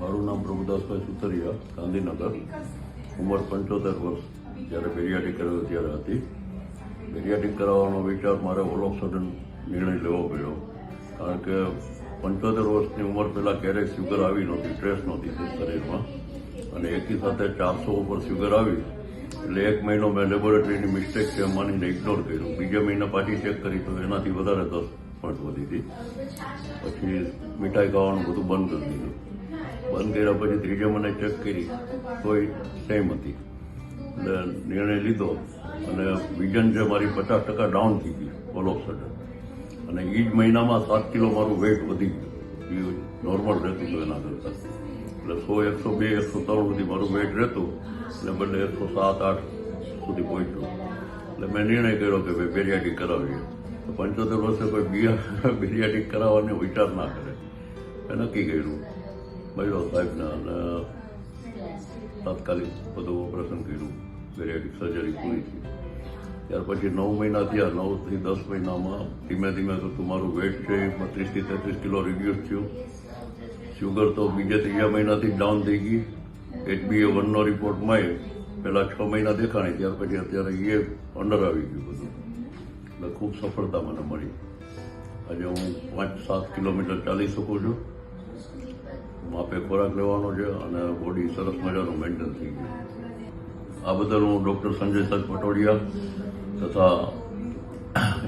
મારું નામ પ્રભુદાસભાઈ સુતરિયા ગાંધીનગર. ઉંમર પંચોતેર વર્ષ. જ્યારે બેરિયાટિક કરેલું ત્યારે હતી. બેરિયાટિક કરાવવાનો વિચાર મારે ઓલ ઓફ સડન નિર્ણય લેવો પડ્યો. કારણ કે પંચોતેર વર્ષની ઉંમર પહેલાં ક્યારેય શુગર આવી નહોતી સ્ટ્રેસ નહોતી શરીરમાં. અને એકી સાથે ચારસો ઉપર શુગર આવી. એટલે એક મહિનો મેં લેબોરેટરીની મિસ્ટેક છે, માનીને ઇગ્નોર કર્યું. બીજા મહિના પાછી ચેક કરી તો એનાથી વધારે દસ પોઈન્ટ વધી હતી. પછી મીઠાઈ ખાવાનું બધું બંધ કરી દીધું. બંધ કર્યા પછી ત્રીજે મને ચેક કરી, તોય સેમ હતી. એટલે નિર્ણય લીધો અને વિઝન છે મારી પચાસ ટકા ડાઉન થઈ ગઈ ઓલ ઓફ સડન અને એ જ મહિનામાં સાત કિલો મારું વેઇટ વધી ગયું. નોર્મલ રહેતું હતું એના કરતાં. એટલે સો એકસો બે, એકસો ત્રણ સુધી મારું વેઇટ રહેતું, એટલે બદલે એકસો સાત, આઠ સુધી પહોંચ્યું. એટલે મેં નિર્ણય કર્યો કે ભાઈ બેરિયાટી કરાવીએ. પંચોતેર વર્ષે કોઈ બિયા બેરિયાટિક કરાવવાનો વિચાર ના કરે. એ નક્કી કર્યું. મહિલા સાહેબના, અને તાત્કાલિક બધું ઓપરેશન કર્યું બેરિયાટિક સર્જરી પૂરી થઈ. ત્યાર પછી નવ મહિના થયા નવથી દસ મહિનામાં ધીમે ધીમે તો મારું વેટ છે એ બત્રીસથી તેત્રીસ કિલો રિડ્યુસ થયું. શુગર તો બીજે ત્રીજા મહિનાથી ડાઉન થઈ ગઈ. એચબીએ વનનો રિપોર્ટ મળે પહેલાં છ મહિના દેખાણી, ત્યાર પછી અત્યારે એ અંડર આવી ગયું બધું. એટલે ખૂબ સફળતા મને મળી. આજે હું પાંચ સાત કિલોમીટર ચાલી શકું છું. માપે ખોરાક લેવાનો છે અને બોડી સરસ મજાનું મેન્ટેન થઈ ગયું. આ બદલ હું ડૉક્ટર સંજય સર પટોડિયા તથા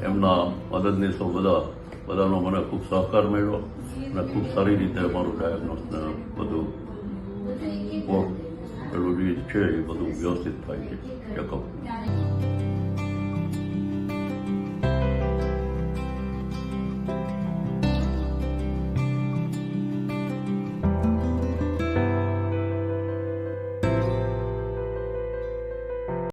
એમના મદદની સૌ બધા બધાનો મને ખૂબ સહકાર મળ્યો અને ખૂબ સારી રીતે અમારું ડાયગ્નોસ બધું પેલું જે છે એ બધું વ્યવસ્થિત થાય છે. ચેકઅપ